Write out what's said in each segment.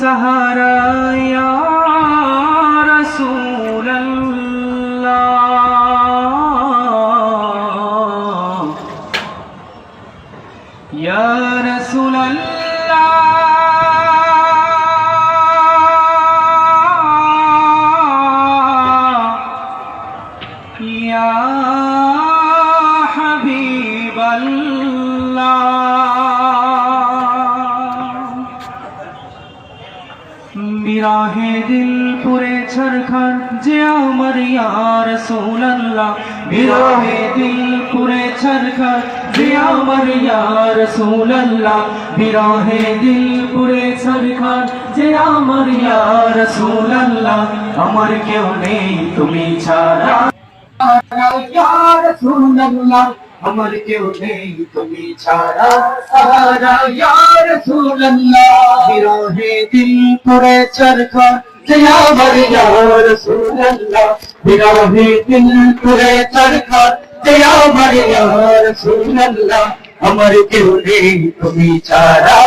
സഹറ യാ يا رسول الله يا বিরাহে দিল পুরে ছরখান যে আমার ইয়ার সোল্লাহ বিরাহে দিল পুরে ছরখান যে আমার ইয়ার সোল্লাহ বিরাহে দিল পুরে ছরখান যে আমার ইয়ার সোল্লাহ আমার কেউ নেই তুমি ছাড়া আমার কেউ নেই তুমি ছাড়া সাহারা ইয়ার সুল্লাহ বিরহে দিল পুরে চরখ। যে আমার রসুল্লাহ সুল্লাহ বিরহে দিল পুরে চরখ। যে আমার রসুল্লাহ সুল্লাহ আমার কেউ নেই, তুমি ছাড়া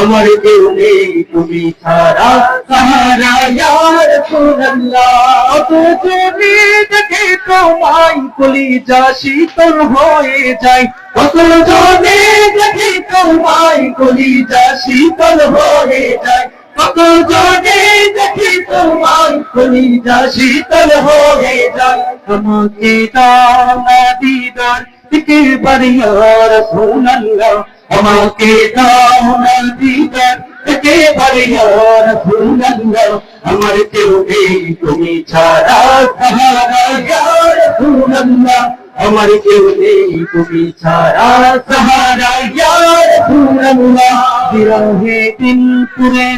আমার কেউ নেই, তুমি ছাড়া তোমায় কলি যা শীতল হয়ে যায়। কত জনে দেখে তোমায় কলি যা শীতল হয়ে যায়। কত জনে তোমায় কলি যা শীতল হয়ে যায় আমাকে দিদার দিকে বাড়িয়ার সোনাল্লাহ আমাকে দাও না দিদার দিকে বাড়িয়ার সোনাল্লাহ আমার কেউ নেই, তুমি ছাড়া সাহারা ইয়ার আমার কেউ তুমি ছাড়া সাহারা ইয়ার বিরহে দিন পুরে